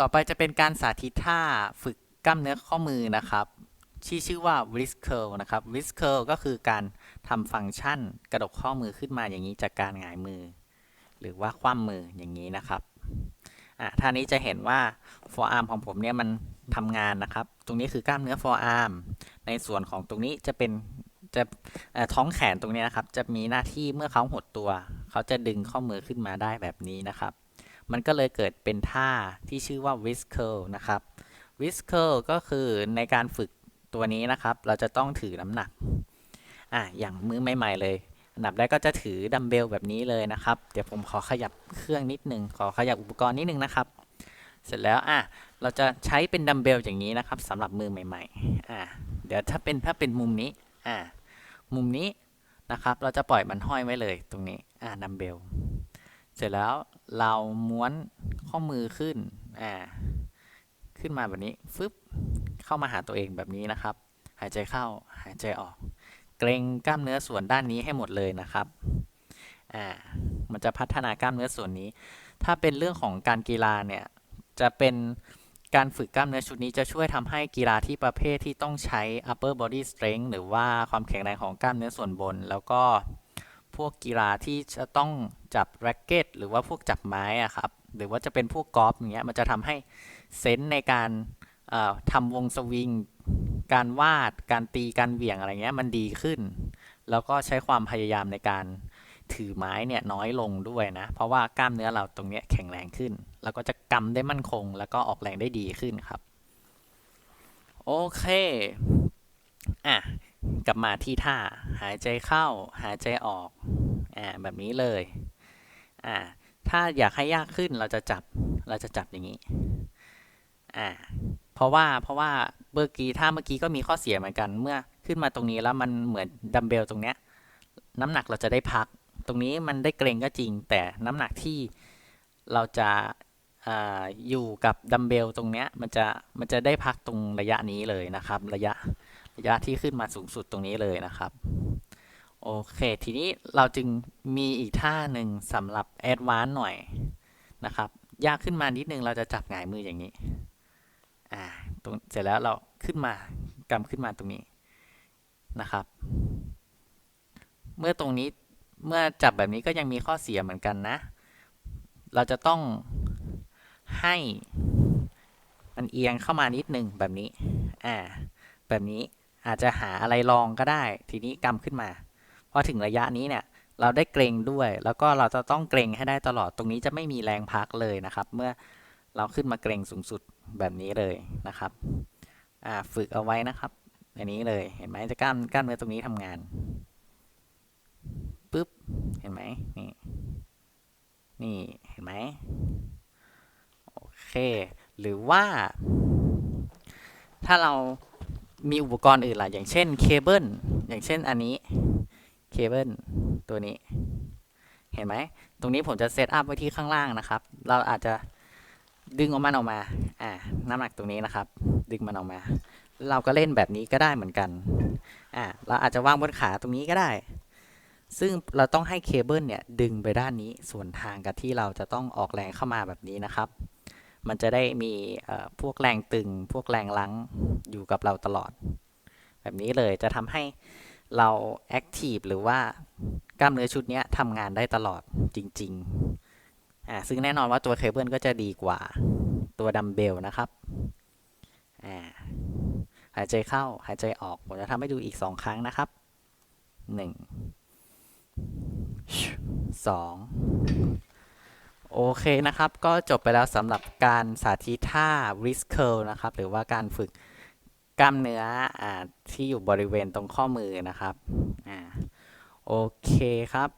ต่อไปจะเป็นการสาธิตท่าฝึกกล้ามเนื้อข้อมือนะครับที่ชื่อว่า wrist curl นะครับ wrist curl ก็คือการทำฟังก์ชันกระดกข้อมือขึ้นมาอย่างนี้จากการหงายมือ หรือว่าคว่ำมืออย่างนี้นะครับอะท่านี้จะเห็นว่า forearm ของผมเนี่ยมันทำงานนะครับ ตรงนี้คือกล้ามเนื้อ forearm ในส่วนของตรงนี้จะเป็นจะท้องแขนตรงนี้นะครับ จะมีหน้าที่เมื่อเขาหดตัว เขาจะดึงข้อมือขึ้นมาได้แบบนี้นะครับ มันก็เลยเกิดเป็นท่าที่ชื่อว่า wrist curl นะครับ wrist curl ก็คือในการฝึกตัวนี้นะครับ เราจะต้องถือน้ำหนักอะอย่างมือใหม่ ๆ เลยอันดับแรกก็จะถือดัมเบลแบบนี้เลยนะครับ เดี๋ยวผมขอขยับเครื่องนิดนึง ขอขยับอุปกรณ์นิดนึงนะครับ เสร็จแล้วอะเราจะใช้เป็นดัมเบลอย่างนี้นะครับสำหรับมือใหม่ๆอะเดี๋ยวถ้าเป็นถ้าเป็นมุมนี้อะมุมนี้นะครับ เราจะปล่อยมันห้อยไว้เลยตรงนี้อะดัมเบล เสร็จแล้วเราม้วนข้อมือขึ้น อ่า ขึ้นมาแบบนี้ ฟึบ เข้ามาหาตัวเองแบบนี้นะครับ หายใจเข้า หายใจออก เกรงกล้ามเนื้อส่วนด้านนี้ให้หมดเลยนะครับ อ่า มันจะพัฒนากล้ามเนื้อส่วนนี้ ถ้าเป็นเรื่องของการกีฬาเนี่ย จะเป็นการฝึกกล้ามเนื้อชุดนี้จะช่วยทำให้กีฬาที่ประเภทที่ต้องใช้ upper body strength หรือว่าความแข็งแรงของกล้ามเนื้อส่วนบน แล้วก็พวกกีฬาที่จะต้อง จับแร็กเก็ตหรือว่าพวกจับไม้อะครับ หรือว่าจะเป็นพวกกอล์ฟอย่างเงี้ยมันจะทำให้เซนส์ในการเอ่อทำวงสวิง การวาด การตี การเหวี่ยงอะไรเงี้ยมันดีขึ้น แล้วก็ใช้ความพยายามในการถือไม้เนี่ยน้อยลงด้วยนะ เพราะว่ากล้ามเนื้อเราตรงเนี้ยแข็งแรงขึ้น แล้วก็จะกำได้มั่นคง แล้วก็ออกแรงได้ดีขึ้นครับ โอเค อะ กลับมาที่ท่า หายใจเข้า หายใจออก อ่า แบบนี้เลย อ่าถ้าอยากให้ยากขึ้นเราจะจับเราจะจับอย่างนี้อ่าเพราะว่าเพราะว่าเมื่อกี้ถ้าเมื่อกี้ก็มีข้อเสียเหมือนกัน เมื่อขึ้นมาตรงนี้แล้วมันเหมือนดัมเบลตรงเนี้ยน้ำหนักเราจะได้พัก ตรงนี้มันได้เกรงก็จริง แต่น้ำหนักที่เราจะออยู่กับดัมเบลตรงเนี้ยมันจะมันจะได้พักตรงระยะนี้เลยนะครับ ระยะระยะที่ขึ้นมาสูงสุดตรงนี้เลยนะครับ โอเค ทีนี้เราจึงมีอีกท่าหนึ่งสำหรับแอดวานซ์หน่อยนะครับ ยากขึ้นมานิดนึงเราจะจับหงายมืออย่างนี้ อ่าตรงเสร็จแล้วเราขึ้นมากำขึ้นมาตรงนี้นะครับ เมื่อตรงนี้เมื่อจับแบบนี้ก็ยังมีข้อเสียเหมือนกันนะ เราจะต้องให้มันเอียงเข้ามานิดนึงแบบนี้ อ่า แบบนี้อาจจะหาอะไรรองก็ได้ ทีนี้กำขึ้นมา พอถึงระยะนี้เนี่ยเราได้เกรงด้วย แล้วก็เราจะต้องเกรงให้ได้ตลอดตรงนี้จะไม่มีแรงพักเลยนะครับ เมื่อเราขึ้นมาเกรงสูงสุดแบบนี้เลยนะครับฝึกเอาไว้นะครับอันนี้เลยเห็นไหมจะกล้ามกล้ามเนื้อตรงนี้ทำงานปึ๊บเห็นไหมนี่นี่เห็นไหมโอเค หรือว่า ถ้าเรามีอุปกรณ์อื่นล่ะอย่างเช่นเคเบิลอย่างเช่นอันนี้ เคเบิลตัวนี้ เห็นไหม ตรงนี้ผมจะเซตอัพไว้ที่ข้างล่างนะครับ เราอาจจะดึงออกมันออกมา อ่า น้ำหนักตรงนี้นะครับ ดึงมันออกมา เราก็เล่นแบบนี้ก็ได้เหมือนกัน อ่า เราอาจจะวางบนขาตรงนี้ก็ได้ ซึ่งเราต้องให้เคเบิลเนี่ยดึงไปด้านนี้ส่วนทางกับที่เราจะต้องออกแรงเข้ามาแบบนี้นะครับ มันจะได้มีเอ่อพวกแรงตึง พวกแรงลังอยู่กับเราตลอด แบบนี้เลยจะทำให้ เราแอคทีฟหรือว่ากล้ามเนื้อชุดนี้ทำงานได้ตลอดจริงๆอ่าซึ่งแน่นอนว่าตัวเคเบิลก็จะดีกว่าตัวดัมเบลนะครับอ่าหายใจเข้าหายใจออก ผมจะทำให้ดูอีกสองครั้งนะครับหนึ่งสองโอเคนะครับ ก็จบไปแล้วสำหรับการสาธิตท่า wrist curl นะครับ หรือว่าการฝึก กล้ามเนื้ออาที่อยู่บริเวณตรงข้อมือนะครับ อ่า โอเคครับ